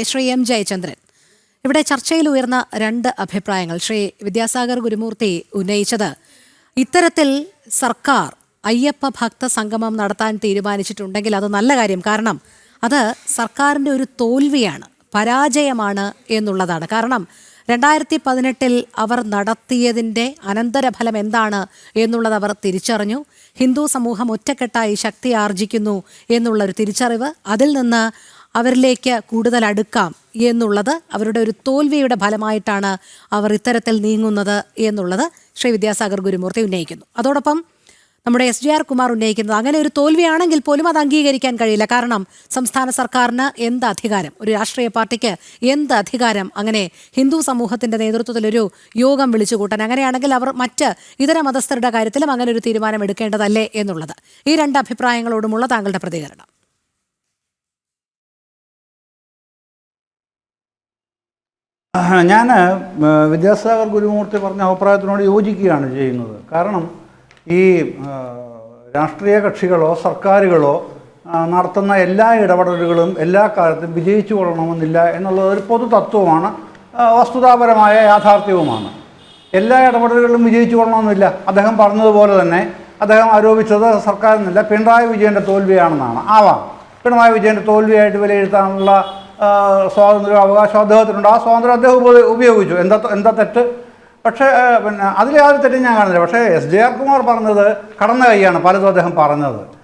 Shri M Jayachandran. ഇവിടെ ചർച്ചയിൽ ഉയർന്ന രണ്ട് അഭിപ്രായങ്ങൾ ശ്രീ വിദ്യാസാഗർ ഗുരുമൂർത്തി ഉന്നയിച്ചത്. ഇത്തരത്തിൽ സർക്കാർ അയ്യപ്പ ഭക്ത സംഗമം നടത്താൻ തീരുമാനിച്ചിട്ടുണ്ടെങ്കിൽ അത് നല്ല കാര്യം. കാരണം അത് സർക്കാരിന്റെ ഒരു തോൽവിയാണ് പരാജയമാണ് എന്നുള്ളതാണ്. കാരണം രണ്ടായിരത്തി പതിനെട്ടിൽ അവർ നടത്തിയതിന്റെ അനന്തരഫലം എന്താണ് എന്നുള്ളത് അവർ തിരിച്ചറിഞ്ഞു. ഹിന്ദു സമൂഹം ഒറ്റക്കെട്ടായി ശക്തി ആർജിക്കുന്നു എന്നുള്ളൊരു തിരിച്ചറിവ് അതിൽ നിന്ന് അവരിലേക്ക് കൂടുതൽ അടുക്കാം എന്നുള്ളത് അവരുടെ ഒരു തോൽവിയുടെ ഫലമായിട്ടാണ് അവർ ഇത്തരത്തിൽ നീങ്ങുന്നത് എന്നുള്ളത് ശ്രീ വിദ്യാസാഗർ ഗുരുമൂർത്തി ഉന്നയിക്കുന്നു. അതോടൊപ്പം നമ്മുടെ എസ് ജി ആർ കുമാർ ഉന്നയിക്കുന്നത് അങ്ങനെ ഒരു തോൽവിയാണെങ്കിൽ പോലും അത് അംഗീകരിക്കാൻ കഴിയില്ല. കാരണം സംസ്ഥാന സർക്കാരിന് എന്ത് അധികാരം? ഒരു രാഷ്ട്രീയ പാർട്ടിക്ക് എന്ത് അധികാരം? അങ്ങനെ ഹിന്ദു സമൂഹത്തിന്റെ നേതൃത്വത്തിൽ ഒരു യോഗം വിളിച്ചു കൂട്ടാൻ അങ്ങനെയാണെങ്കിൽ അവർ മറ്റ് ഇതര മതസ്ഥരുടെ കാര്യത്തിലും അങ്ങനെ ഒരു തീരുമാനം എടുക്കേണ്ടതല്ലേ എന്നുള്ളത്. ഈ രണ്ട് അഭിപ്രായങ്ങളോടുമുള്ള താങ്കളുടെ പ്രതികരണം. ഞാൻ വിദ്യാസാഗർ ഗുരുമൂർത്തി പറഞ്ഞ അഭിപ്രായത്തിനോട് യോജിക്കുകയാണ് ചെയ്യുന്നത്. കാരണം ഈ രാഷ്ട്രീയ കക്ഷികളോ സർക്കാരുകളോ നടത്തുന്ന എല്ലാ ഇടപെടലുകളും എല്ലാ കാലത്തും വിജയിച്ചു കൊള്ളണമെന്നില്ല എന്നുള്ളത് ഒരു പൊതു തത്വമാണ് വസ്തുതാപരമായ യാഥാർത്ഥ്യവുമാണ്. എല്ലാ ഇടപെടലുകളും വിജയിച്ചു കൊള്ളണമെന്നില്ല. അദ്ദേഹം പറഞ്ഞതുപോലെ തന്നെ അദ്ദേഹം ആരോപിച്ചത് സർക്കാരിനല്ല പിണറായി വിജയന്റെ തോൽവിയാണെന്നാണ്. ആവാം. പിണറായി വിജയന്റെ തോൽവിയായിട്ട് വിലയിരുത്താനുള്ള സ്വാതന്ത്ര്യം അവകാശം അദ്ദേഹത്തിനുണ്ട്. ആ സ്വാതന്ത്ര്യം അദ്ദേഹം ഉപ- ഉപയോഗിച്ചു. എന്താ എന്താ തെറ്റ്? പക്ഷേ പിന്നെ അതിൽ യാതൊരു തെറ്റും ഞാൻ കാണുന്നില്ല പക്ഷേ എസ് ജെ ആർ കുമാർ പറഞ്ഞത് കടന്ന കൈയാണ് പലതും അദ്ദേഹം പറഞ്ഞത്.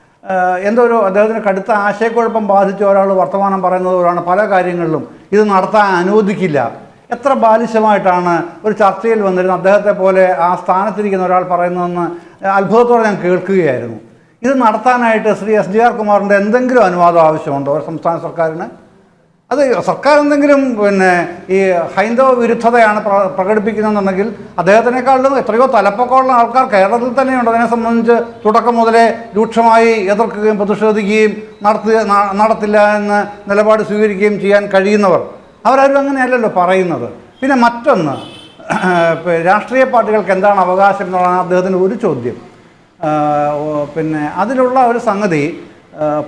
എന്തോ ഒരു അദ്ദേഹത്തിന് കടുത്ത ആശയക്കുഴപ്പം ബാധിച്ച ഒരാൾ വർത്തമാനം പറയുന്നത് പോലാണ് പല കാര്യങ്ങളിലും ഇത് നടത്താൻ അനുവദിക്കില്ല. എത്ര ബാലിശമായിട്ടാണ് ഒരു ചർച്ചയിൽ വന്നിരുന്ന അദ്ദേഹത്തെ പോലെ ആ സ്ഥാനത്തിരിക്കുന്ന ഒരാൾ പറയുന്നതെന്ന് അത്ഭുതത്തോടെ ഞാൻ കേൾക്കുകയായിരുന്നു. ഇത് നടത്താനായിട്ട് ശ്രീ എസ് ജി ആർ കുമാറിന്റെ എന്തെങ്കിലും അനുവാദം ആവശ്യമുണ്ടോ? ഒരു സംസ്ഥാന സർക്കാരിന്? അത് സർക്കാർ എന്തെങ്കിലും പിന്നെ ഈ ഹൈന്ദവ വിരുദ്ധതയാണ് പ്ര പ്രകടിപ്പിക്കുന്നതെന്നുണ്ടെങ്കിൽ അദ്ദേഹത്തിനേക്കാളും എത്രയോ തലപ്പൊക്കമുള്ള ആൾക്കാർ കേരളത്തിൽ തന്നെയുണ്ട്. അതിനെ സംബന്ധിച്ച് തുടക്കം മുതലേ രൂക്ഷമായി എതിർക്കുകയും പ്രതിഷേധിക്കുകയും നടത്തുക നടത്തില്ല എന്ന് നിലപാട് സ്വീകരിക്കുകയും ചെയ്യാൻ കഴിയുന്നവർ. അവരാരും അങ്ങനെയല്ലല്ലോ പറയുന്നത്. പിന്നെ മറ്റൊന്ന് രാഷ്ട്രീയ പാർട്ടികൾക്ക് എന്താണ് അവകാശം എന്നുള്ളതാണ് അദ്ദേഹത്തിന്റെ ഒരു ചോദ്യം. പിന്നെ അതിലുള്ള ഒരു സംഗതി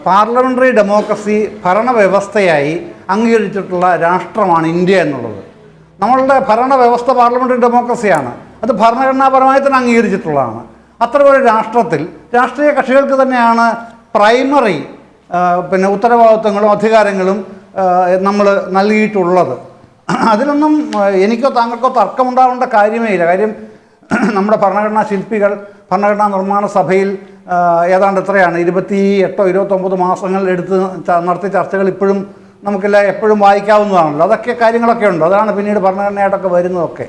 പാർലമെന്ററി ഡെമോക്രസി ഭരണവ്യവസ്ഥയായി അംഗീകരിച്ചിട്ടുള്ള രാഷ്ട്രമാണ് ഇന്ത്യ എന്നുള്ളത്. നമ്മളുടെ ഭരണവ്യവസ്ഥ പാർലമെന്ററി ഡെമോക്രസിയാണ്. അത് ഭരണഘടനാപരമായി തന്നെ അംഗീകരിച്ചിട്ടുള്ളതാണ് അത്തരം രാഷ്ട്രത്തിൽ രാഷ്ട്രീയ കക്ഷികൾക്ക് തന്നെയാണ് പ്രൈമറി പിന്നെ ഉത്തരവാദിത്വങ്ങളും അധികാരങ്ങളും നമ്മൾ നൽകിയിട്ടുള്ളത്. അതിലൊന്നും എനിക്കോ താങ്കൾക്കോ തർക്കമുണ്ടാവേണ്ട കാര്യമേ ഇല്ല കാര്യം നമ്മുടെ ഭരണഘടനാ ശില്പികൾ ഭരണഘടനാ നിർമ്മാണ സഭയിൽ ഏതാണ്ട് എത്രയാണ് ഇരുപത്തി എട്ടോ ഇരുപത്തൊമ്പത് മാസങ്ങൾ എടുത്ത് നടത്തിയ ചർച്ചകൾ ഇപ്പോഴും നമുക്കെല്ലാം എപ്പോഴും വായിക്കാവുന്നതാണല്ലോ. അതൊക്കെ കാര്യങ്ങളൊക്കെ ഉണ്ട്. അതാണ് പിന്നീട് ഭരണഘടനയായിട്ടൊക്കെ വരുന്നതൊക്കെ.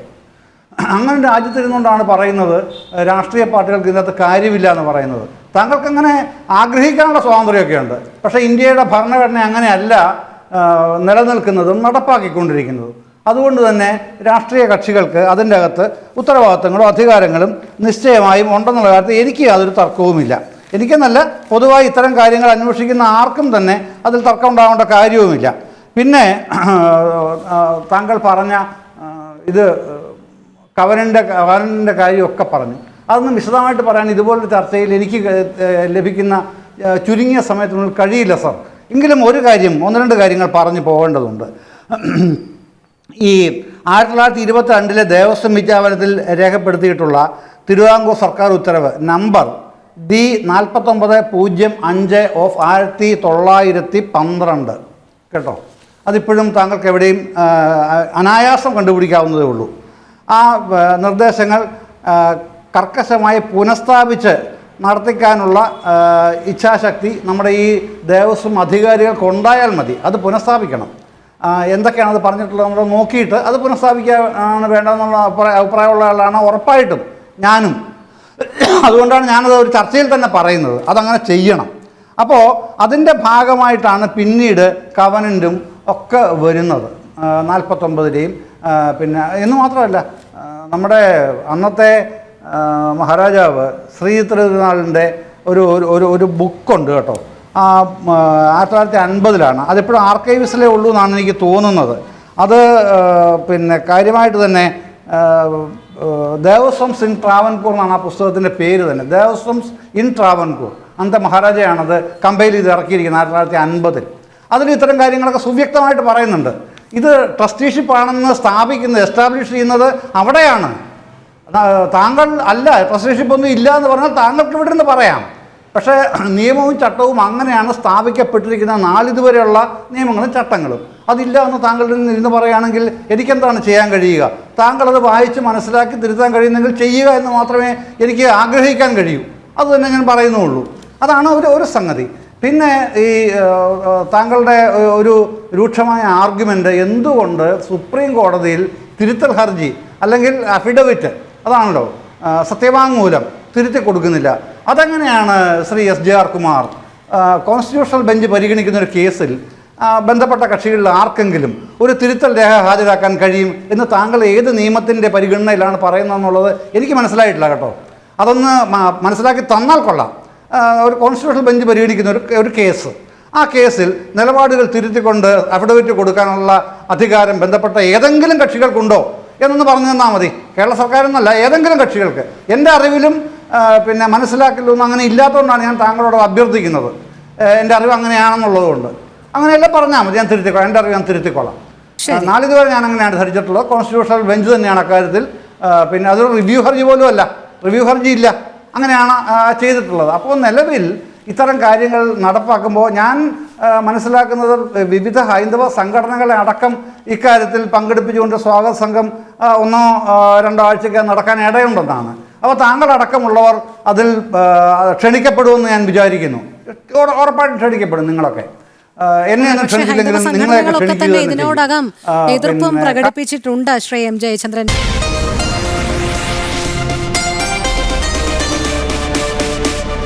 അങ്ങനെ രാജ്യത്തിരുന്നുകൊണ്ടാണ് പറയുന്നത് രാഷ്ട്രീയ പാർട്ടികൾക്ക് ഇതിനകത്ത് കാര്യമില്ല എന്ന് പറയുന്നത്. താങ്കൾക്ക് അങ്ങനെ ആഗ്രഹിക്കാനുള്ള സ്വാതന്ത്ര്യമൊക്കെ ഉണ്ട്. പക്ഷേ ഇന്ത്യയുടെ ഭരണഘടന അങ്ങനെയല്ല നിലനിൽക്കുന്നതും നടപ്പാക്കിക്കൊണ്ടിരിക്കുന്നതും. അതുകൊണ്ട് തന്നെ രാഷ്ട്രീയ കക്ഷികൾക്ക് അതിന്റെ അകത്ത് ഉത്തരവാദിത്തങ്ങളും അധികാരങ്ങളും നിശ്ചയമായും ഉണ്ടെന്നുള്ള കാര്യത്തിൽ എനിക്ക് യാതൊരു തർക്കവുമില്ല. എനിക്കെന്നല്ല പൊതുവായി ഇത്തരം കാര്യങ്ങൾ അന്വേഷിക്കുന്ന ആർക്കും തന്നെ അതിൽ തർക്കം ഉണ്ടാവേണ്ട കാര്യവുമില്ല. പിന്നെ താങ്കൾ പറഞ്ഞ ഇത് കവനന്റെ കവനന്റെ കാര്യമൊക്കെ പറഞ്ഞു. അതൊന്നും വിശദമായിട്ട് പറയാൻ ഇതുപോലൊരു ചർച്ചയിൽ എനിക്ക് ലഭിക്കുന്ന ചുരുങ്ങിയ സമയത്തിനുള്ളിൽ കഴിയില്ല സർ. എങ്കിലും ഒരു കാര്യം ഒന്ന് രണ്ട് കാര്യങ്ങൾ പറഞ്ഞു പോകേണ്ടതുണ്ട്. ഈ ആയിരത്തി തൊള്ളായിരത്തി ഇരുപത്തി രണ്ടിലെ ദേവസ്വം വിജ്ഞാപനത്തിൽ രേഖപ്പെടുത്തിയിട്ടുള്ള തിരുവിതാംകൂർ സർക്കാർ ഉത്തരവ് നമ്പർ ഡി നാൽപ്പത്തൊമ്പത് പൂജ്യം അഞ്ച് ഓഫ് ആയിരത്തി തൊള്ളായിരത്തി പന്ത്രണ്ട്. കേട്ടോ? അതിപ്പോഴും താങ്കൾക്ക് എവിടെയും അനായാസം കണ്ടുപിടിക്കാവുന്നതേ ഉള്ളൂ. ആ നിർദ്ദേശങ്ങൾ കർക്കശമായി പുനഃസ്ഥാപിച്ച് നടത്തിക്കാനുള്ള ഇച്ഛാശക്തി നമ്മുടെ ഈ ദേവസ്വം അധികാരികൾക്ക് ഉണ്ടായാൽ മതി. അത് പുനഃസ്ഥാപിക്കണം. എന്തൊക്കെയാണ് പറഞ്ഞിട്ടുള്ളത് നമ്മൾ നോക്കിയിട്ട് അത് പുനഃസ്ഥാപിക്കാനാണ് വേണ്ടതെന്നുള്ള അഭിപ്രായ അഭിപ്രായമുള്ള ആളാണ് ഉറപ്പായിട്ടും ഞാനും. അതുകൊണ്ടാണ് ഞാനത് ഒരു ചർച്ചയിൽ തന്നെ പറയുന്നത്. അതങ്ങനെ ചെയ്യണം. അപ്പോൾ അതിന്റെ ഭാഗമായിട്ടാണ് പിന്നീട് കവനന്റും ഒക്കെ വരുന്നത്. നാൽപ്പത്തൊമ്പതിലെയും പിന്നെ എന്ന് മാത്രമല്ല നമ്മുടെ അന്നത്തെ മഹാരാജാവ് ശ്രീ തിരുനാളിന്റെ ഒരു ഒരു- ഒരു ബുക്കുണ്ട് കേട്ടോ. ആ ആയിരത്തി തൊള്ളായിരത്തി അൻപതിലാണ്. അതിപ്പോഴും ആർക്കൈവ്സിലേ ഉള്ളൂ എന്നാണ് എനിക്ക് തോന്നുന്നത്. അത് പിന്നെ കാര്യമായിട്ട് തന്നെ ദേവസ്വംസ് ഇൻ ട്രാവൻകൂർ എന്നാണ് ആ പുസ്തകത്തിന്റെ പേര് തന്നെ. ദേവസ്വംസ് ഇൻ ട്രാവൻകൂർ. അന്ത മഹാരാജയാണത് കമ്പയിൽ ഇത് ഇറക്കിയിരിക്കുന്നത് ആയിരത്തി തൊള്ളായിരത്തി അൻപതിൽ. അതിൽ ഇത്തരം കാര്യങ്ങളൊക്കെ സുവ്യക്തമായിട്ട് പറയുന്നുണ്ട്. ഇത് ട്രസ്റ്റിഷിപ്പ് ആണെന്ന് സ്ഥാപിക്കുന്നത് എസ്റ്റാബ്ലിഷ് ചെയ്യുന്നത് അവിടെയാണ്. താങ്കൾ അല്ല ട്രസ്റ്റിഷിപ്പ് ഒന്നും ഇല്ല എന്ന് പറഞ്ഞാൽ താങ്കൾക്ക് ഇവിടെ നിന്ന് പറയാം. പക്ഷേ നിയമവും ചട്ടവും അങ്ങനെയാണ് സ്ഥാപിക്കപ്പെട്ടിരിക്കുന്ന നാളിതുവരെയുള്ള നിയമങ്ങളും ചട്ടങ്ങളും. അതില്ല എന്ന് താങ്കളിൽ നിന്ന് പറയുകയാണെങ്കിൽ എനിക്കെന്താണ് ചെയ്യാൻ കഴിയുക? താങ്കളത് വായിച്ച് മനസ്സിലാക്കി തിരുത്താൻ കഴിയുന്നെങ്കിൽ ചെയ്യുക എന്ന് മാത്രമേ എനിക്ക് ആഗ്രഹിക്കാൻ കഴിയൂ. അതുതന്നെ ഞാൻ പറയുന്നുള്ളൂ. അതാണ് ഒരു ഒരു സംഗതി. പിന്നെ ഈ താങ്കളുടെ ഒരു രൂക്ഷമായ ആർഗ്യുമെന്റ് എന്തുകൊണ്ട് സുപ്രീം കോടതിയിൽ തിരുത്തൽ ഹർജി അല്ലെങ്കിൽ അഫിഡവിറ്റ് അതാണല്ലോ സത്യവാങ്മൂലം തിരുത്തി കൊടുക്കുന്നില്ല അതെങ്ങനെയാണ് Shri S J R Kumar constitutional bench പരിഗണിക്കുന്ന ഒരു കേസിൽ ബന്ധപ്പെട്ട കക്ഷികളിൽ ആർക്കെങ്കിലും ഒരു തിരുത്തൽ രേഖ ഹാജരാക്കാൻ കഴിയും എന്ന് താങ്കൾ ഏത് നിയമത്തിന്റെ പരിഗണനയിലാണ് പറയുന്നതെന്നുള്ളത് എനിക്ക് മനസ്സിലായിട്ടില്ല കേട്ടോ. അതൊന്ന് മനസ്സിലാക്കി തന്നാൽ കൊള്ളാം. ഒരു കോൺസ്റ്റിറ്റ്യൂഷണൽ ബെഞ്ച് പരിഗണിക്കുന്ന ഒരു ഒരു കേസ്. ആ കേസിൽ നിലപാടുകൾ തിരുത്തിക്കൊണ്ട് അഫിഡവിറ്റ് കൊടുക്കാനുള്ള അധികാരം ബന്ധപ്പെട്ട ഏതെങ്കിലും കക്ഷികൾക്കുണ്ടോ? എന്നൊന്ന് പറഞ്ഞു തന്നാൽ മതി. കേരള സർക്കാരെന്നല്ല ഏതെങ്കിലും കക്ഷികൾക്ക്. എന്റെ അറിവിലും പിന്നെ മനസ്സിലാക്കലൊന്നും അങ്ങനെ ഇല്ലാത്തതുകൊണ്ടാണ് ഞാൻ താങ്കളോട് അഭ്യർത്ഥിക്കുന്നത്. എന്റെ അറിവ് അങ്ങനെയാണെന്നുള്ളതുകൊണ്ട്. അങ്ങനെയല്ല പറഞ്ഞാൽ മതി ഞാൻ തിരുത്തിക്കോളാം എന്റെ അറിവ് ഞാൻ തിരുത്തിക്കോളാം. നാളിതുവരെ ഞാൻ അങ്ങനെയാണ് ധരിച്ചിട്ടുള്ളത്. കോൺസ്റ്റിറ്റ്യൂഷണൽ ബെഞ്ച് തന്നെയാണ് അക്കാര്യത്തിൽ. പിന്നെ അതൊരു റിവ്യൂ ഹർജി പോലും അല്ല റിവ്യൂ ഹർജി ഇല്ല. അങ്ങനെയാണ് ചെയ്തിട്ടുള്ളത്. അപ്പോൾ നിലവിൽ ഇത്തരം കാര്യങ്ങൾ നടപ്പാക്കുമ്പോൾ ഞാൻ മനസ്സിലാക്കുന്നത് വിവിധ ഹൈന്ദവ സംഘടനകളെ അടക്കം ഇക്കാര്യത്തിൽ പങ്കെടുപ്പിച്ചുകൊണ്ട് സ്വാഗത സംഘം ഒന്നോ രണ്ടോ ആഴ്ചയ്ക്ക് നടക്കാൻ ഇടയുണ്ടെന്നാണ്. അപ്പോൾ താങ്കളടക്കമുള്ളവർ അതിൽ ക്ഷണിക്കപ്പെടുമെന്ന് ഞാൻ വിചാരിക്കുന്നു. ഉറ- ഉറപ്പായിട്ടും ക്ഷണിക്കപ്പെടും നിങ്ങളൊക്കെ. എന്നെയാണ് പക്ഷേ ഹൈന്ദവ ക്ഷണിച്ചില്ലെങ്കിലും സംഘടനകളൊക്കെ തന്നെ ഇതിനോടകം എതിർപ്പും പ്രകടിപ്പിച്ചിട്ടുണ്ട് ശ്രീ എം ജയചന്ദ്രൻ.